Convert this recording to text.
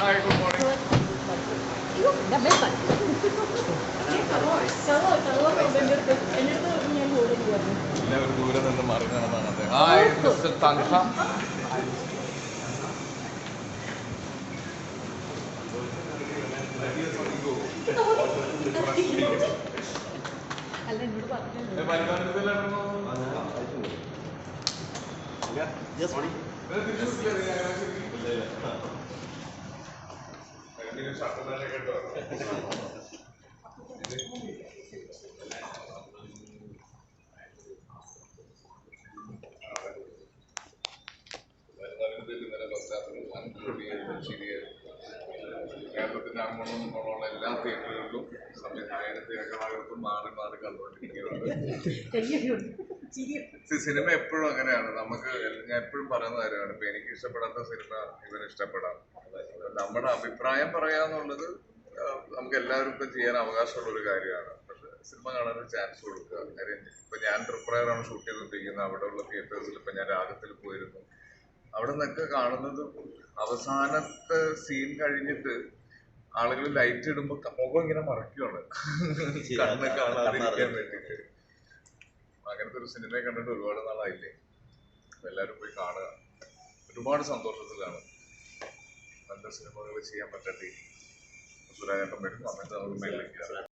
Hi, good morning. Digo, dame pan. എല്ലാവരും ദൂരെ നിന്ന് മാറി നടന്നാണ് അദ്ദേഹം ഹായ് മിസ്റ്റർ തങ്ക അല്ല എന്നോട് പറഞ്ഞു പറഞ്ഞിട്ടുണ്ട് കേരളത്തിന്റെ അങ്ങോട്ടും ഇങ്ങോട്ടുള്ള എല്ലാ തിയേറ്ററുകളിലും സംവിധായക തിയേറ്ററുകൾക്കും മാറി മാറി സി- സിനിമ എപ്പോഴും അങ്ങനെയാണ്. നമുക്ക് ഞാൻ എപ്പോഴും പറയുന്ന കാര്യമാണ്. ഇപ്പൊ എനിക്ക് ഇഷ്ടപ്പെടാത്ത സിനിമ ഇവന് ഇഷ്ടപ്പെടാം. നമ്മുടെ അഭിപ്രായം പറയാന്നുള്ളത് നമുക്ക് എല്ലാവർക്കും ചെയ്യാൻ അവകാശമുള്ള ഒരു കാര്യമാണ്. പക്ഷെ സിനിമ കാണാൻ ഒരു ചാൻസ് കൊടുക്കുക. കാര്യം ഇപ്പൊ ഞാൻ ട്രിപ്പറയാണ് ഷൂട്ട് ചെയ്തുകൊണ്ടിരിക്കുന്നത്. ഉള്ള തിയേറ്റേഴ്സിൽ ഇപ്പൊ ഞാൻ രാഗത്തിൽ പോയിരുന്നു. അവിടെ നിന്നൊക്കെ കാണുന്നത് അവസാനത്തെ സീൻ കഴിഞ്ഞിട്ട് ആളുകൾ ലൈറ്റ് ഇടുമ്പോ മുഖം ഇങ്ങനെ മറക്കുകയാണ് കണ്ണ് കാണാതിരിക്കാൻ വേണ്ടിട്ട് അങ്ങനത്തെ ഒരു സിനിമയെ കണ്ടിട്ട് ഒരുപാട് നാളായില്ലേ? എല്ലാവരും പോയി കാണുക. ഒരുപാട് സന്തോഷത്തിലാണ് നല്ല സിനിമകൾ ചെയ്യാൻ പറ്റട്ടെ സുരാജേട്ടൻ വരും കയറാം.